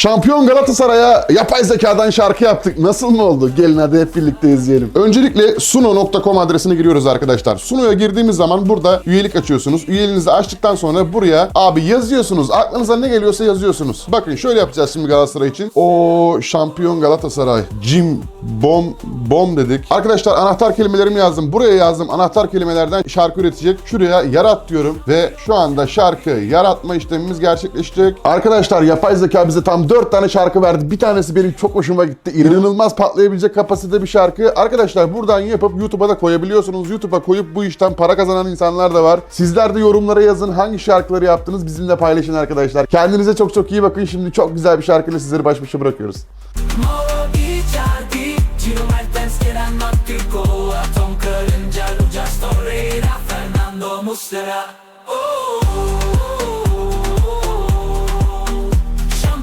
Şampiyon Galatasaray'a yapay zekadan şarkı yaptık. Nasıl mı oldu? Gelin hadi hep birlikte izleyelim. Öncelikle suno.com adresine giriyoruz arkadaşlar. Suno'ya girdiğimiz zaman burada üyelik açıyorsunuz. Üyeliğinizi açtıktan sonra buraya abi yazıyorsunuz. Aklınıza ne geliyorsa yazıyorsunuz. Bakın şöyle yapacağız şimdi Galatasaray için. O şampiyon Galatasaray. Jim bom bom dedik. Arkadaşlar anahtar kelimelerimi yazdım. Buraya yazdım. Anahtar kelimelerden şarkı üretecek. Şuraya yarat diyorum ve şu anda şarkı yaratma işlemimiz gerçekleşecek. Arkadaşlar yapay zeka bize tam 4 tane şarkı verdi. Bir tanesi benim çok hoşuma gitti. İnanılmaz patlayabilecek kapasite bir şarkı. Arkadaşlar buradan yapıp YouTube'a da koyabiliyorsunuz. YouTube'a koyup bu işten para kazanan insanlar da var. Sizler de yorumlara yazın hangi şarkıları yaptınız bizimle paylaşın arkadaşlar. Kendinize çok çok iyi bakın. Şimdi çok güzel bir şarkıyla sizleri baş başa bırakıyoruz. Moro Icardi